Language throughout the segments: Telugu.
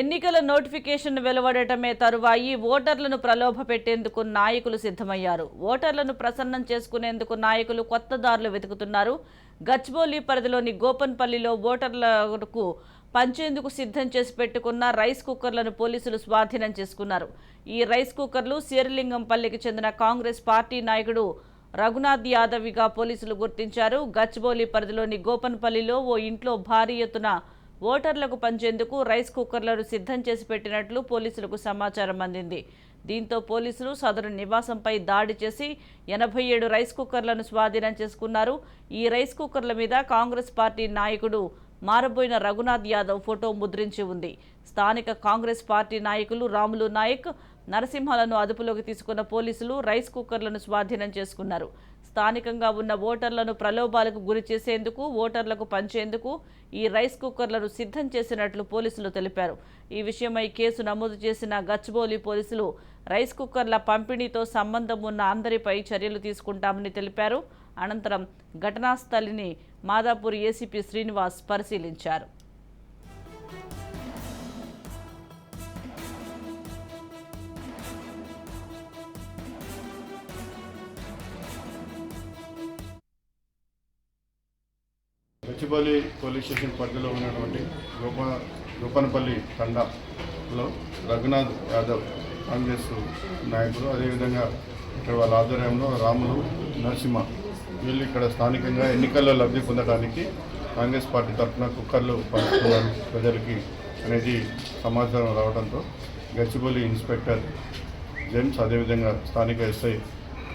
ఎన్నికల నోటిఫికేషన్ వెలువడటమే తరువాయి ఓటర్లను ప్రలోభ పెట్టేందుకు నాయకులు సిద్ధమయ్యారు. ఓటర్లను ప్రసన్నం చేసుకునేందుకు నాయకులు కొత్త దారులు వెతుకుతున్నారు. గచ్బౌలి పరిధిలోని గోపన్పల్లిలో ఓటర్లకు పంచేందుకు సిద్ధం చేసి పెట్టుకున్న రైస్ కుక్కర్లను పోలీసులు స్వాధీనం చేసుకున్నారు. ఈ రైస్ కుక్కర్లు శేరిలింగంపల్లికి చెందిన కాంగ్రెస్ పార్టీ నాయకుడు రఘునాథ్ యాదవ్గా పోలీసులు గుర్తించారు. గచ్చిబౌలి పరిధిలోని గోపన్పల్లిలో ఓ ఇంట్లో భారీ ఎత్తున ఓటర్లకు పంచేందుకు రైస్ కుక్కర్లను సిద్ధం చేసి పెట్టినట్లు పోలీసులకు సమాచారం అందింది. దీంతో పోలీసులు సదరు నివాసంపై దాడి చేసి ఎనభై ఏడు రైస్ కుక్కర్లను స్వాధీనం చేసుకున్నారు. ఈ రైస్ కుక్కర్ల మీద కాంగ్రెస్ పార్టీ నాయకుడు మారబోయిన రఘునాథ్ యాదవ్ ఫోటో ముద్రించి ఉంది. స్థానిక కాంగ్రెస్ పార్టీ నాయకులు రాములు నాయక్ నరసింహలను అదుపులోకి తీసుకున్న పోలీసులు రైస్ కుక్కర్లను స్వాధీనం చేసుకున్నారు. స్థానికంగా ఉన్న ఓటర్లను ప్రలోభాలకు గురి చేసేందుకు ఓటర్లకు పంచేందుకు ఈ రైస్ కుక్కర్లను సిద్ధం చేసినట్లు పోలీసులు తెలిపారు. ఈ విషయమై కేసు నమోదు చేసిన గచ్చిబౌలి పోలీసులు రైస్ కుక్కర్ల పంపిణీతో సంబంధం ఉన్న అందరిపై చర్యలు తీసుకుంటామని తెలిపారు. అనంతరం ఘటనా స్థలిని మాదాపూర్ ఏసీపీ శ్రీనివాస్ పరిశీలించారు. గచ్చిబౌలి పోలీస్ స్టేషన్ పరిధిలో ఉన్నటువంటి గోప గోపనపల్లి తండాలో రఘునాథ్ యాదవ్ కాంగ్రెస్ నాయకులు అదేవిధంగా ఇక్కడ వాళ్ళ ఆధ్వర్యంలో రాములు నరసింహ వీళ్ళు ఇక్కడ స్థానికంగా ఎన్నికల్లో లబ్ధి పొందడానికి కాంగ్రెస్ పార్టీ తరఫున కుక్కర్లు పంచుతున్నారు ప్రజలకి అనేది సమాచారం రావడంతో గచ్చిబౌలి ఇన్స్పెక్టర్ జేమ్స్ అదేవిధంగా స్థానిక ఎస్ఐ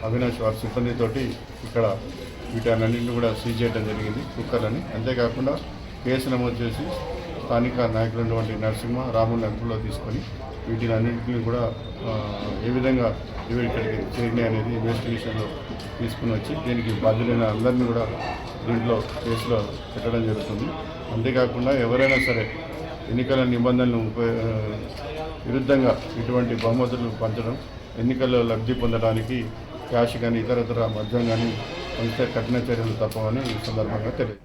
అవినాష్ వారి సిబ్బందితోటి ఇక్కడ వీటన్నింటిని కూడా సీజ్ చేయడం జరిగింది కుక్కర్లని అంతేకాకుండా కేసు నమోదు చేసి స్థానిక నాయకులైనటువంటి నరసింహ రాముని అదుపులో తీసుకొని వీటిని అన్నింటినీ కూడా ఏ విధంగా ఇవి ఇక్కడికి చేరినాయి అనేది ఇన్వెస్టిగేషన్లో తీసుకుని వచ్చి దీనికి బాధ్యులైన అందరినీ కూడా దీంట్లో కేసులో పెట్టడం జరుగుతుంది. అంతేకాకుండా ఎవరైనా సరే ఎన్నికల నిబంధనలు విరుద్ధంగా ఇటువంటి బహుమతులు పంచడం ఎన్నికల్లో లబ్ధి పొందడానికి క్యాష్ కానీ ఇతరతర మద్యం కానీ పంచితే కఠిన చర్యలు తప్పవని ఈ సందర్భంగా తెలియదు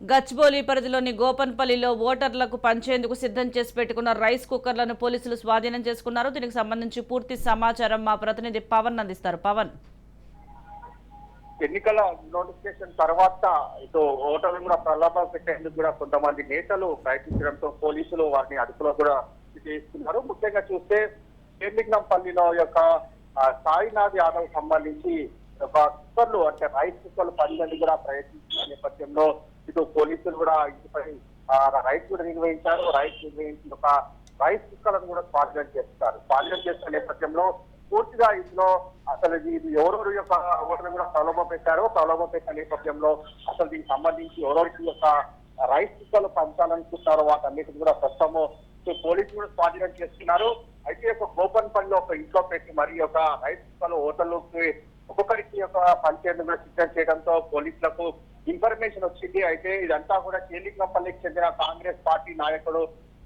గచ్బౌలి పరిధిలోని గోపన్పల్లిలో ఓటర్లకు పంచేందుకు సిద్ధం చేసి పెట్టుకున్న రైస్ కుక్కర్లను పోలీసులు స్వాధీనం చేసుకున్నారు. దీనికి సంబంధించి పూర్తి సమాచారం మా ప్రతినిధి పవన్ అందిస్తారు. పవన్. ఎన్నికల నోటిఫికేషన్ తర్వాత ఇటు ఓటర్లు కూడా ప్రలాభం పెట్టేందుకు కూడా కొంతమంది నేతలు ప్రయత్నించడంతో పోలీసులు వారిని అదుపులో కూడా చేస్తున్నారు. ముఖ్యంగా చూస్తే పల్లిలో యొక్క సాయినాథ్ యాదవ్ సంబంధించి ఒక కుక్కర్లు అంటే రైస్ కుక్కర్లు పనులని కూడా ప్రయత్నించిన నేపథ్యంలో ఇటు పోలీసులు కూడా ఇంటిపై ఆ, రైస్ కూడా నిర్వహించారు. రైస్ నిర్వహించి ఒక రైస్ కుక్కర్లను కూడా స్వాధీనం చేస్తారు స్వాధీనం చేస్తున్న నేపథ్యంలో పూర్తిగా ఇందులో అసలు ఇది ఎవరెవరు యొక్క ఓటర్లు కూడా ప్రలోభ పెట్టారో ప్రలోభ పెట్టిన నేపథ్యంలో అసలు దీనికి సంబంధించి ఎవరెవరికి యొక్క రైస్ కుక్కర్లు పంచాలనుకుంటున్నారో వాటన్నిటిని కూడా ప్రస్తుతము పోలీసులు కూడా స్వాధీనం చేస్తున్నారు అయితే ఒక గోపన్పల్లిలో ఒక ఇంట్లో పెట్టి మరి ఒక రైస్ కుక్కర్లు ఓటర్లకి ఒక్కొక్కరికి ఒక పనిచేయడం కూడా సిద్ధం చేయడంతో పోలీసులకు ఇన్ఫర్మేషన్ వచ్చింది. అయితే ఇదంతా కూడా కేలింగంపల్లికి చెందిన కాంగ్రెస్ పార్టీ నాయకుడు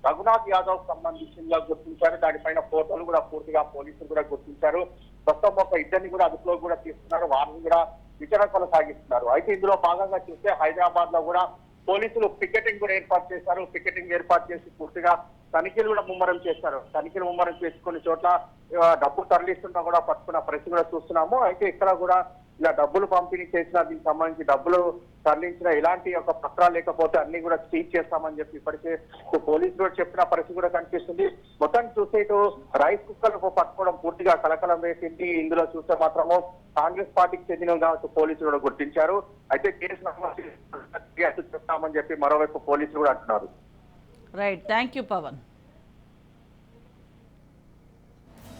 రఘునాథ్ యాదవ్ సంబంధించిందిగా గుర్తించారు. దానిపైన ఫోటోలు కూడా పూర్తిగా పోలీసులు కూడా గుర్తించారు. ప్రస్తుతం ఒక ఇద్దరిని కూడా అదుపులో కూడా తీసుకున్నారు. వారిని కూడా విచారణ కొనసాగిస్తున్నారు. అయితే ఇందులో భాగంగా చూస్తే హైదరాబాద్లో కూడా పోలీసులు పికెటింగ్ కూడా ఏర్పాటు చేశారు. పికెటింగ్ ఏర్పాటు చేసి పూర్తిగా తనిఖీలు కూడా ముమ్మరం చేశారు. తనిఖీలు ముమ్మరం చేసుకునే చోట్ల డబ్బు తరలిస్తున్నా కూడా పట్టుకున్న పరిస్థితి కూడా చూస్తున్నాము. అయితే ఇక్కడ కూడా ఇలా డబ్బులు పంపిణీ చేసిన దీనికి సంబంధించి డబ్బులు తరలించిన ఎలాంటి ఒక పత్రాలు లేకపోతే అన్ని కూడా సీజ్ చేస్తామని చెప్పి ఇప్పటికే పోలీసులు కూడా చెప్పిన పరిస్థితి కూడా కనిపిస్తుంది. మొత్తం చూస్తే ఇటు రైస్ కుక్కర్లకు పట్టుకోవడం పూర్తిగా కలకలం వేసింది. ఇందులో చూస్తే మాత్రము కాంగ్రెస్ పార్టీకి చెందిన పోలీసులు కూడా గుర్తించారు. అయితే కేసు నమోదు చెప్తామని చెప్పి మరోవైపు పోలీసులు కూడా అంటున్నారు. Right thank you Pawan